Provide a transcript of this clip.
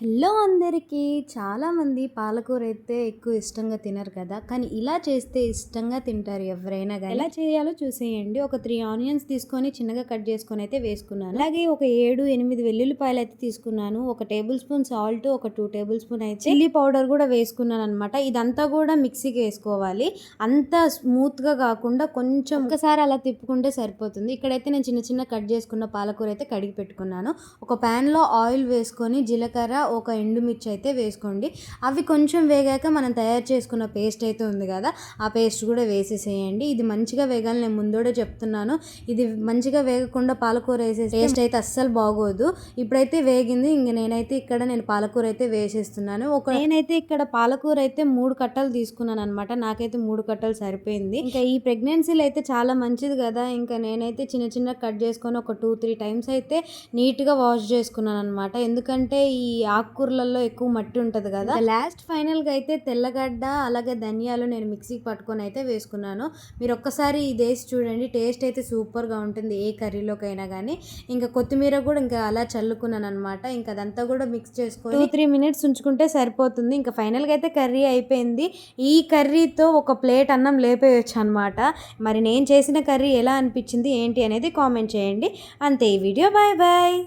Hello అందరికీ. చాలామంది పాలకూర అయితే ఎక్కువ ఇష్టంగా తినరు కదా. కానీ ఇలా చేస్తే ఇష్టంగా తింటారు ఎవరైనా కానీ ఎలా చేయాలో చూసేయండి. ఒక త్రీ ఆనియన్స్ తీసుకొని చిన్నగా కట్ చేసుకొని అయితే వేసుకున్నాను. అలాగే ఒక ఏడు ఎనిమిది వెల్లుల్లిపాయలు అయితే తీసుకున్నాను. ఒక టేబుల్ స్పూన్ సాల్ట్ ఒక టూ టేబుల్ స్పూన్ అయితే చిల్లీ పౌడర్ కూడా వేసుకున్నాను అనమాట ఇదంతా కూడా మిక్సీకి వేసుకోవాలి. అంత స్మూత్గా కాకుండా కొంచెం ఒకసారి అలా తిప్పుకుంటే సరిపోతుంది. ఇక్కడైతే నేను చిన్న చిన్న కట్ చేసుకున్న పాలకూర అయితే కడిగి పెట్టుకున్నాను. ఒక ప్యాన్లో ఆయిల్ వేసుకొని జీలకర్ర ఒక ఎండుమిర్చి అయితే వేసుకోండి. అవి కొంచెం వేగాక మనం తయారు చేసుకున్న పేస్ట్ అయితే ఉంది కదా ఆ పేస్ట్ కూడా వేసేసేయండి. ఇది మంచిగా వేగాలి నేను ముందోడే చెప్తున్నాను. ఇది మంచిగా వేగకుండా పాలకూర వేసే టేస్ట్ అయితే అస్సలు బాగోదు. ఇప్పుడైతే వేగింది ఇంక నేనైతే ఇక్కడ నేను పాలకూర అయితే వేసేస్తున్నాను. ఒక నేనైతే ఇక్కడ పాలకూర అయితే మూడు కట్టలు తీసుకున్నాను అనమాట నాకైతే మూడు కట్టలు సరిపోయింది. ఇంకా ఈ ప్రెగ్నెన్సీలో అయితే చాలా మంచిది కదా. ఇంకా నేనైతే చిన్న చిన్న కట్ చేసుకొని ఒక టూ త్రీ టైమ్స్ అయితే నీట్గా వాష్ చేసుకున్నాను అనమాట ఎందుకంటే ఈ ఆకుకూరలలో ఎక్కువ మట్టి ఉంటుంది కదా. లాస్ట్ ఫైనల్గా అయితే తెల్లగడ్డ అలాగే ధనియాలు నేను మిక్సీకి పట్టుకొని అయితే వేసుకున్నాను. మీరు ఒక్కసారి ఇది వేసి చూడండి. టేస్ట్ అయితే సూపర్గా ఉంటుంది ఏ కర్రీలోకైనా కానీ ఇంకా కొత్తిమీర కూడా ఇంకా అలా చల్లుకున్నాను అనమాట ఇంకా అదంతా కూడా మిక్స్ చేసుకొని టూ త్రీ మినిట్స్ ఉంచుకుంటే సరిపోతుంది. ఇంకా ఫైనల్గా అయితే కర్రీ అయిపోయింది. ఈ కర్రీతో ఒక ప్లేట్ అన్నం లేపేయచ్చు అనమాట మరి నేను చేసిన కర్రీ ఎలా అనిపించింది ఏంటి అనేది కామెంట్ చేయండి. అంతే ఈ వీడియో. Bye bye